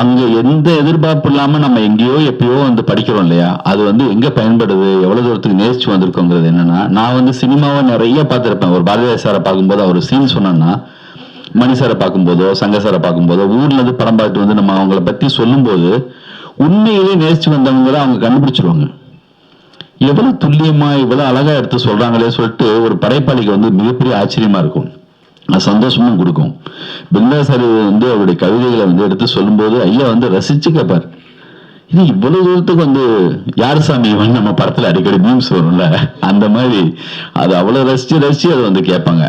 அங்க எந்த எதிர்பார்ப்பு இல்லாம நம்ம எங்கேயோ எப்பயோ வந்து படிக்கிறோம் இல்லையா? அது வந்து எங்க பயன்படுது? எவ்வளவு தூரத்துக்கு நேசிச்சு வந்திருக்கோங்கிறது என்னன்னா நான் வந்து சினிமாவை நிறைய பார்த்திருப்பேன். ஒரு பாரதிய சாரை பார்க்கும்போது அவர் சீன் சொன்னா மணி சாரை பார்க்கும்போதோ சங்க சாரை பார்க்கும்போதோ ஊர்ல இருந்து படம் பார்த்துட்டு வந்து நம்ம அவங்கள பத்தி சொல்லும்போது உண்மையிலே நேசிச்சு வந்தவங்க அவங்க கண்டுபிடிச்சிருவாங்க. எவ்வளவு துல்லியமா இவ்வளவு அழகா எடுத்து சொல்றாங்களே சொல்லிட்டு ஒரு படைப்பாளிக்கு வந்து மிகப்பெரிய ஆச்சரியமா இருக்கும். சந்தோஷமும் கொடுக்கும். பிருந்தாசாரி வந்து அவருடைய கவிதைகளை வந்து எடுத்து சொல்லும்போது ஐயா வந்து ரசிச்சு கேட்பார் இது இவ்வளவு தூரத்துக்கு வந்து யார் சாமி இவன் நம்ம படத்துல அடிக்கடி மீம்ஸ் வரும்ல? அந்த மாதிரி அது அவ்வளவு ரசிச்சு ரசிச்சு அதை வந்து கேட்பாங்க.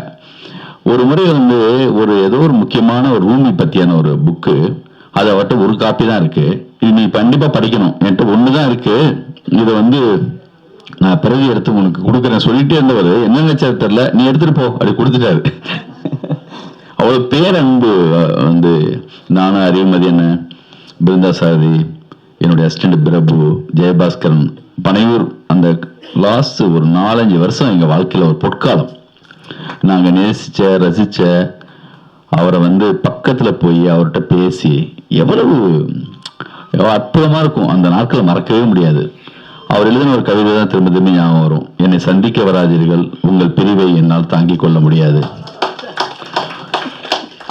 ஒரு முறை வந்து ஒரு ஏதோ ஒரு முக்கியமான ஒரு ரூமி பத்தியான ஒரு புக்கு அது அவட்ட ஒரு காப்பி தான் இருக்கு. இது நீ கண்டிப்பா படிக்கணும். என்கிட்ட ஒண்ணுதான் இருக்கு. இதை வந்து நான் பிறகு எடுத்து உனக்கு கொடுக்குறேன். சொல்லிட்டே இருந்தவர் என்ன நினைச்சாரு தெரியல? நீ எடுத்துட்டு போ. அப்படி கொடுத்துட்டாரு. அவ்வளவு பேரன்பு வந்து நானும் அறிவுமதி என்ன? பிருந்தாசாரி என்னுடைய அசிஸ்டண்ட் பிரபு ஜெயபாஸ்கரன் பனையூர் அந்த லாஸ்ட் ஒரு நாலஞ்சு வருஷம் எங்கள் வாழ்க்கையில் ஒரு பொற்காலம். நாங்கள் நேசித்த ரசித்த அவரை வந்து பக்கத்தில் போய் அவர்கிட்ட பேசி எவ்வளவு அற்புதமாக இருக்கும். அந்த நாட்களை மறக்கவே முடியாது. அவர் எழுதின ஒரு கவிதை தான் திரும்ப திரும்ப ஞாபகம் வரும். என்னை சந்திக்க வராதீர்கள். உங்கள் பிரிவை என்னால் தாங்கிக் கொள்ள முடியாது.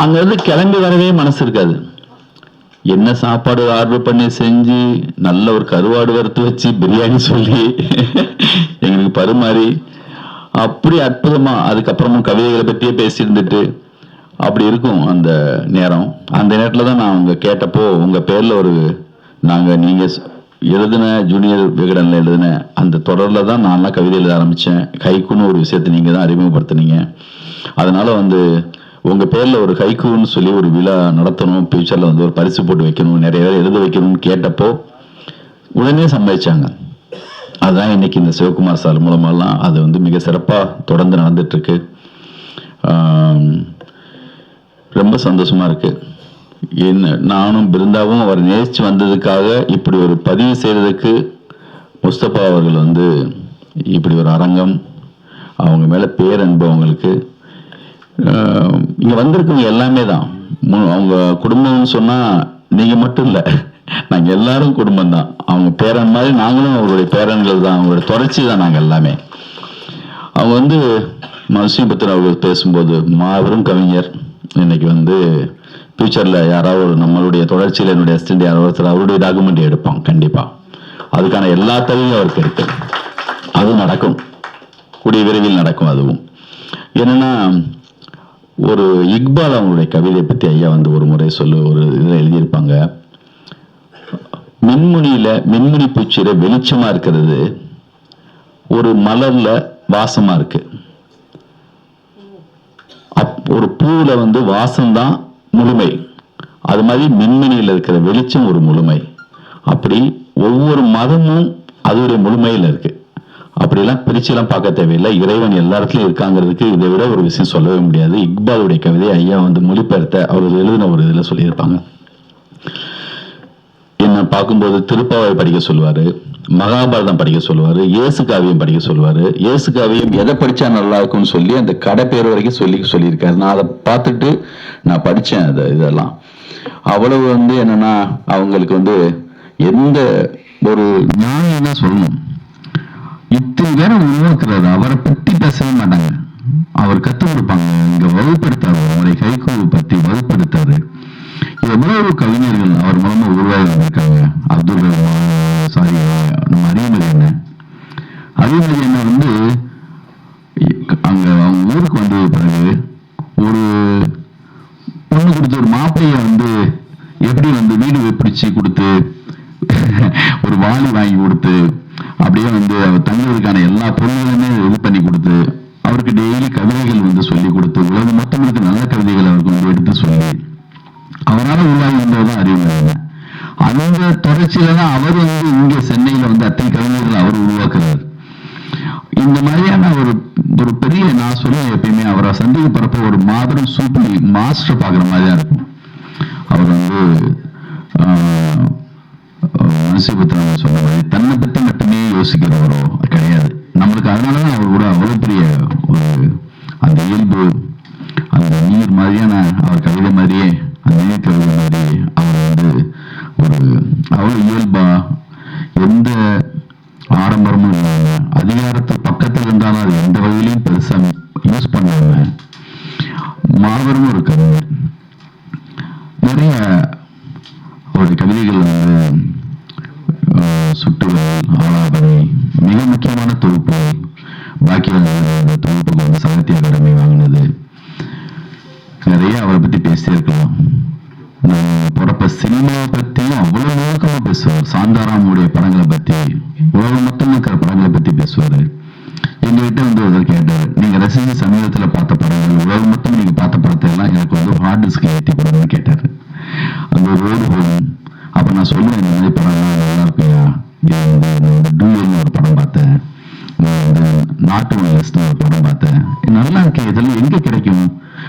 அங்கேருந்து கிளம்பி வரவே மனசு இருக்காது. என்ன சாப்பாடு ஆர்டர் பண்ணி செஞ்சு நல்ல ஒரு கருவாடு வறுத்து வச்சு பிரியாணி சொல்லி எங்களுக்கு பருமாறி அப்படி அற்புதமா அதுக்கப்புறமும் கவிதைகளை பற்றியே பேசியிருந்துட்டு அப்படி இருக்கும் அந்த நேரம். அந்த நேரத்தில் தான் நான் அவங்க கேட்டப்போ உங்கள் பேரில் ஒரு நாங்கள் நீங்கள் எழுதின ஜூனியர் விகடனில் எழுதின அந்த தொடரில் தான் நான்லாம் கவிதை எழுத ஆரம்பித்தேன் கைக்குன்னு ஒரு விஷயத்தை நீங்கள் தான் அறிமுகப்படுத்துனீங்க. அதனால் வந்து உங்க பேர்ல ஒரு ஹைக்கூன்னு சொல்லி ஒரு விழா நடத்தணும் ஃபியூச்சர்ல வந்து ஒரு பரிசு போட்டு வைக்கணும் நிறைய பேர் எழுத வைக்கணும்னு கேட்டப்போ உடனே சம்பாதிச்சாங்க. அதுதான் இன்னைக்கு இந்த சிவகுமார் சார் மூலமாலாம் அது வந்து மிக சிறப்பாக தொடர்ந்து நடந்துட்டு இருக்கு ரொம்ப சந்தோஷமா இருக்கு. என்ன நானும் பிருந்தாவும் அவர் நேசிச்சு வந்ததுக்காக இப்படி ஒரு பதிவு செய்யறதுக்கு முஸ்தபா அவர்கள் வந்து இப்படி ஒரு அரங்கம் அவங்க மேலே பேரன்பு அவங்களுக்கு இங்க வந்திருக்கவங்க எல்லாமே தான். அவங்க குடும்பம்னு சொன்னா நீங்க மட்டும் இல்ல. நாங்க எல்லாரும் குடும்பம் தான். அவங்க பேரன் மாதிரி நாங்களும் அவருடைய பேரன்கள் தான். அவங்களுடைய தொடர்ச்சி தான் நாங்க எல்லாமே. அவங்க வந்து மனசீபத்திர அவர்கள் பேசும்போது மாபெரும் கவிஞர். இன்னைக்கு வந்து ஃபியூச்சர்ல யாராவது ஒரு நம்மளுடைய தொடர்ச்சியில் என்னுடைய அசிஸ்டன்ட் யாராவது ஒருத்தர் அவருடைய டாக்குமெண்ட் எடுப்பான் கண்டிப்பா. அதுக்கான எல்லா தகுதியும் அவருக்கு இருக்கு. அது நடக்கும். கூடிய விரைவில் நடக்கும் அதுவும். என்னன்னா ஒரு இக்பால் அவங்களுடைய கவிதை பத்தி ஐயா வந்து ஒரு முறை சொல்லு ஒரு இதில் எழுதியிருப்பாங்க. மின்முனியில மின்முனி பூச்சியில வெளிச்சமா இருக்கிறது ஒரு மலர்ல வாசமா இருக்கு. அப்- ஒரு பூவில் வந்து வாசம் தான் முழுமை. அது மாதிரி மின்மினியில் இருக்கிற வெளிச்சம் ஒரு முழுமை. அப்படி ஒவ்வொரு மதமும் அதோடைய முழுமையில் இருக்குது அப்படிலாம் பிரிச்செல்லாம் பார்க்க தேவையில்லை. இறைவன் எல்லா இடத்துலையும் இருக்காங்கிறதுக்கு இதை விட ஒரு விஷயம் சொல்லவே முடியாது. இக்பாலுடைய கவிதை ஐயா வந்து மொழிபெயர்த்த அவர் எழுதின ஒரு இதில் சொல்லியிருப்பாங்க. என்ன பார்க்கும்போது திருப்பாவை படிக்க சொல்லுவாரு மகாபாரதம் படிக்க சொல்லுவாரு இயேசு காவியம் படிக்க சொல்லுவாரு. இயேசு காவியம் எதை படிச்சா நல்லா இருக்கும்னு சொல்லி அந்த கடை பேர் வரைக்கும் சொல்லி சொல்லியிருக்காரு. நான் அதை பார்த்துட்டு நான் படித்தேன் அதை இதெல்லாம். அவ்வளவு வந்து என்னன்னா அவங்களுக்கு வந்து எந்த ஒரு ஞானம் தான் சொல்லணும். இத்தனை பேரை உருவாக்குறாரு அவரை பத்தி பேசவே மாட்டாங்க. அவர் கற்றுக் கொடுப்பாங்க. இங்க வகுப்படுத்தாரு அவரை கைகூவு பத்தி வகுப்படுத்தாரு எவ்வளவு கவிஞர்கள் அவர் மூலமா உருவாகி இருக்காங்க அப்துல் ரஹ்மான் சாரி நம்ம அறிவுமதி என்ன? அறிவுமதி என்ன வந்து அங்க அவங்க ஊருக்கு வந்தது பிறகு ஒரு பொண்ணு கொடுத்த ஒரு மாப்பிள்ளைய வந்து எப்படி வந்து வீடு பிடிச்சு கொடுத்து ஒரு வாளி வாங்கி கொடுத்து அப்படியே வந்து அவர் தங்குவதற்கான எல்லா பொருள்களுமே இது பண்ணி கொடுத்து அவருக்கு டெய்லி கவிதைகள் வந்து சொல்லி கொடுத்து உலகம் மொத்தங்களுக்கு நல்ல கவிதைகள் அவருக்கு வந்து எடுத்து சொல்லி அவரால் உருவாகி வந்ததுதான் அறிவுமதி அந்த தொடர்ச்சியில தான் அவர் வந்து இங்க சென்னையில வந்து அத்தனை கவிஞர்கள் அவர் உருவாக்குறாரு. இந்த மாதிரியான ஒரு ஒரு பெரிய நான் சொல்லுவேன் எப்பயுமே அவரை சந்திக்க போறப்ப ஒரு மாபெரும் சூப்பர் மாஸ்டர் பாக்குற மாதிரி தான் இருக்கும். அவர் வந்து மனசிபத்திரம் சொன்ன மாதிரி தன்னை பத்தி மட்டுமே யோசிக்கிறவரோ கிடையாது. நம்மளுக்கு அதனால தான் அவர் கூட அவ்வளோ பெரிய ஒரு அந்த இயல்பு அந்த நீர் மாதிரியான அவர் கவிதை மாதிரியே அந்த நீர் கவிதை மாதிரி அவர் வந்து ஒரு அவ்வளவு இயல்பா எந்த ஆடம்பரமும் இல்லாமல் அதிகாரத்து பக்கத்தில் இருந்தாலும் அது எந்த வகையிலையும் பெருசா யூஸ் பண்ணாமல் மாபெரும் ஒரு கவிஞர். சாகித்ய அகாடமி வாங்கினது. நிறைய அவரை பத்தி பேசிட்டே இருக்கலாம் நான் பிறப்ப சினிமா பத்தியும் அவ்வளவு நுணுக்கமா பேசுவார். சாந்தாராமுடைய படங்களை பத்தி உலக மொத்தம் இருக்கிற படங்களை பத்தி பேசுவாரு. எங்ககிட்ட வந்து ஒருத்தர் கேட்டார் நீங்க ரசிச்சு சமீபத்துல பார்த்த படங்கள் உலகம் மொத்தம் நீங்க பார்த்த படத்தை எல்லாம் எனக்கு வந்து ஹார்ட் டிஸ்க் ஏற்றி கொடுங்கன்னு கேட்டாரு. அந்த ரோடு போகும் அப்ப நான் சொல்லுவேன் இந்த மாதிரி படம்லாம் நல்லா இருக்குயா? இது வந்து நான் டூயல்னு ஒரு நாட்டு லிஸ்ட்னு ஒரு படம் பார்த்தேன். நல்லா இருக்கு இதெல்லாம் எங்க கிடைக்கும்?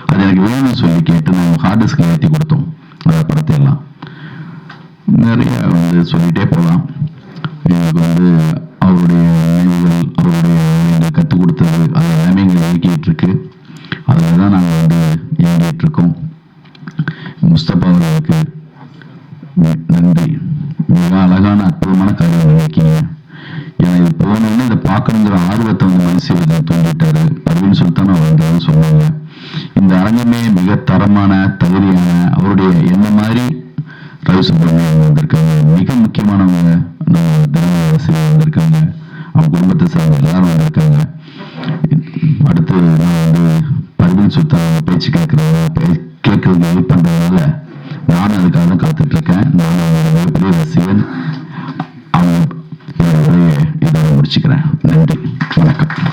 அது எனக்கு வேணும்னு சொல்லி கேட்டு நம்ம ஹார்ட் டிஸ்க்ல ஏற்றி கொடுத்தோம். அந்த படத்தை எல்லாம். நிறைய வந்து சொல்லிட்டே போகலாம். எனக்கு வந்து அவருடைய நினைவுகள் அவருடைய எங்களுக்கு கற்றுக் கொடுத்தது அது எல்லாமே எங்களை இயக்கிட்டு இருக்கு அதில் தான் நாங்கள் வந்து இயங்கிட்டு இருக்கோம் முஸ்தபா அவர்களுக்கு நன்றி. மிக அழகான அற்புதமான காரியம் இயக்கிங்க ஏன்னா இது போனோடனே இதை பார்க்கணுங்கிற ஆர்வத்தை வந்து மனசில் தூண்டிட்டாரு. பர்வீன் சுல்தான் அவர் வந்து சொன்னாங்க. இந்த அரங்கமே மிக தரமான தகுதியான அவருடைய என்ன மாதிரி ரவி சுப்பிரமணியன் வந்திருக்காங்க. மிக முக்கியமானவங்க நம்ம தினமரசில் வந்திருக்காங்க. அவங்க குடும்பத்தை சார்ந்த எல்லாரும் வந்திருக்காங்க. அடுத்து நான் வந்து பர்வீன் சுல்தான் பேச்சு கேட்கறவங்க கேட்கறது வெயிட் பண்றதுனால நானும் அதுக்காக தான் காத்துட்டு இருக்கேன். நானும் அவங்களோட மிகப்பெரிய ரசிகன். வச்சுக்கிறேன் நன்றி வணக்கம்